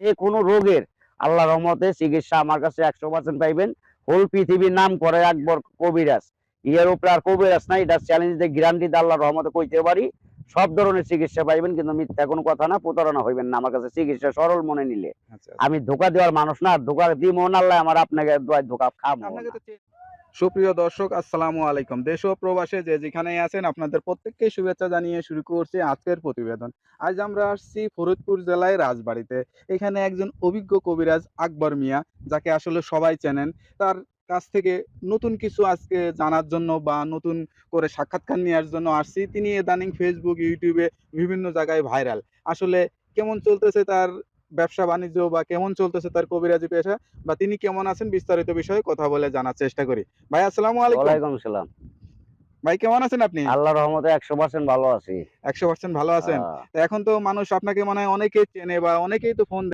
যে কোনো রোগের আল্লাহ রহমতে চিকিৎসা আমার কাছে একশো পার্সেন্ট পাইবেন। হোল পৃথিবীর নাম করে একবার কবিরাজ। ইয়ের উপরে আর কবিরাজ নাই এটা চ্যালেঞ্জ দিয়ে গ্যারান্টি আল্লাহ রহমতে কইতে পারি। সব ধরনের চিকিৎসা পাইবেন কিন্তু মিথ্যা কোনো কথা না প্রতারণা হইবেন না আমার কাছে। চিকিৎসা সরল মনে নিলে। আচ্ছা আমি ধোকা দেওয়ার মানুষ না ধোকা দিই মন আল্লাহ আমার আপনাকে ধোকা খাব সুপ্রিয় দর্শক, আসসালামু আলাইকুম। দেশ ও প্রবাসে যে যেখানে আছেন, আপনাদের প্রত্যেককে শুভেচ্ছা জানিয়ে শুরু করছি আজকের প্রতিবেদন। আজ আমরা আসছি ফরিদপুর জেলায় রাজবাড়িতে। এখানে একজন অভিজ্ঞ কবিরাজ আকবর মিয়া, যাকে আসলে সবাই চেনেন। তার কাছ থেকে নতুন কিছু আজকে জানার জন্য বা নতুন করে সাক্ষাৎকার নেওয়ার জন্য আসছি। তিনি ইদানিং ফেসবুক ইউটিউবে বিভিন্ন জায়গায় ভাইরাল আসলে কেমন চলতেছে তার ব্যবসা বাণিজ্য বা কেমন চলতেছে তার কবিরাজি পেশা বা তিনি কেমন আছেন বিস্তারিত বিষয়ে কথা বলে জানার চেষ্টা করি। ভাই আসসালামু আলাইকুম। সালাম ভাই কেমন আছেন আপনি? আল্লাহ রহমতে একশো পার্সেন্ট ভালো আছি। একশো পার্সেন্ট ভালো আছেন। এখন তো মানুষ আপনাকে মনে হয় অনেকেই চেনে বা অনেকেই তো ফোন